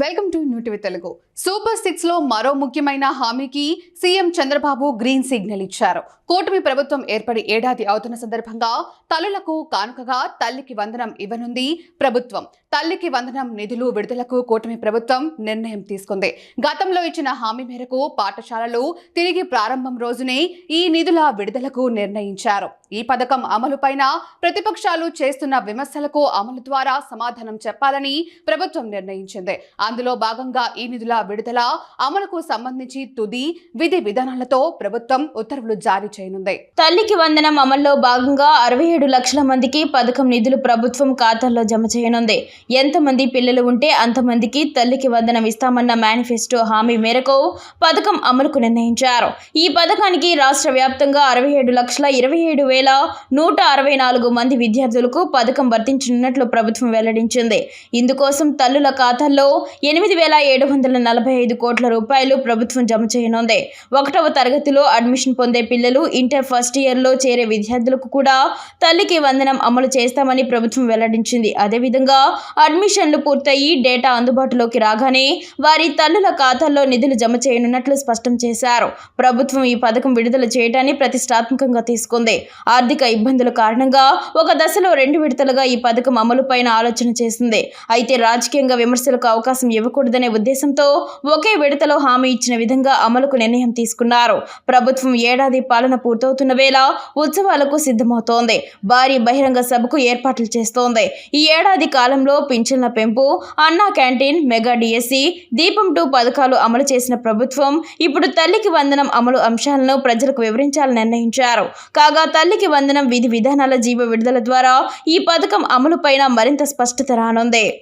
Welcome to new TV Telugu super సిక్స్లో మరో ముఖ్యమైన హామీకి సీఎం చంద్రబాబు గ్రీన్ సిగ్నల్ ఇచ్చారు. కూటమి ప్రభుత్వం ఏర్పడి ఏడాది అవుతున్న సందర్భంగా తల్లులకు కానుకగా తల్లికి వందనం ఇవ్వనుంది ప్రభుత్వం. తల్లికి వందనం నిధులు విడుదలకు కూటమి ప్రభుత్వం నిర్ణయం తీసుకుంది. గతంలో ఇచ్చిన హామీ మేరకు పాఠశాలలు తిరిగి ప్రారంభం రోజునే ఈ నిధుల విడుదలకు నిర్ణయించారు. ఈ పథకం అమలుపైన ప్రతిపక్షాలు చేస్తున్న విమర్శలకు అమలు ద్వారా సమాధానం చెప్పాలని ప్రభుత్వం నిర్ణయించింది. అందులో భాగంగా ఈ నిధుల విడుదల అమలుకు సంబంధించి తుది విధి విధానాలతో ప్రభుత్వం ఉత్తర్వులు జారీ చేయనుంది. తల్లికి వందనం అమల్లో భాగంగా అరవై ఏడు లక్షల మందికి పథకం నిధులు ప్రభుత్వం ఖాతాల్లో జమ చేయనుంది. ఎంతమంది పిల్లలు ఉంటే అంతమందికి తల్లికి వందనం ఇస్తామన్న మేనిఫెస్టో హామీ మేరకు పథకం అమలుకు నిర్ణయించారు. ఈ పథకానికి రాష్ట్ర వ్యాప్తంగా అరవై ఏడు లక్షల ఇరవై ఏడు వేల నూట అరవై నాలుగు మంది విద్యార్థులకు పథకం వర్తించనున్నట్లు ప్రభుత్వం వెల్లడించింది. ఇందుకోసం తల్లుల ఖాతాల్లో ఎనిమిది వేల ఏడు వందల నలభై ఐదు కోట్ల రూపాయలు ప్రభుత్వం జమ చేయనుంది. ఒకటవ తరగతిలో అడ్మిషన్ పొందే పిల్లలు ఇంటర్ ఫస్ట్ ఇయర్లో చేరే విద్యార్థులకు కూడా తల్లికి వందనం అమలు చేస్తామని ప్రభుత్వం వెల్లడించింది. అదేవిధంగా అడ్మిషన్లు పూర్తయి డేటా అందుబాటులోకి రాగానే వారి తల్లుల ఖాతాల్లో నిధులు జమ చేయనున్నట్లు స్పష్టం చేశారు. ప్రభుత్వం ఈ పథకం విడుదల చేయడాన్ని ప్రతిష్టాత్మకంగా తీసుకుంది. ఆర్థిక ఇబ్బందుల కారణంగా ఒక దశలో రెండు విడతలుగా ఈ పథకం అమలుపైన ఆలోచన చేసింది. అయితే రాజకీయంగా విమర్శలకు అవకాశం ఇవ్వకూడదనే ఉద్దేశంతో ఒకే విడతలో హామీ ఇచ్చిన విధంగా అమలుకు నిర్ణయం తీసుకున్నారు. ప్రభుత్వం ఏడాది పాలన పూర్తవుతున్న వేళ ఉత్సవాలకు సిద్ధమవుతోంది. భారీ బహిరంగ సభకు ఏర్పాట్లు చేస్తోంది. ఈ ఏడాది కాలంలో పింఛన్ల పెంపు Anna canteen mega DSC Deepam two పథకాలు అమలు చేసిన ప్రభుత్వం ఇప్పుడు తల్లికి వందనం అమలు అంశాలను ప్రజలకు వివరించాలని నిర్ణయించారు. కాగా తల్లికి వందనం విధి విధానాల జీవ విడుదల ద్వారా ఈ పథకం అమలుపైన మరింత స్పష్టత రానుంది.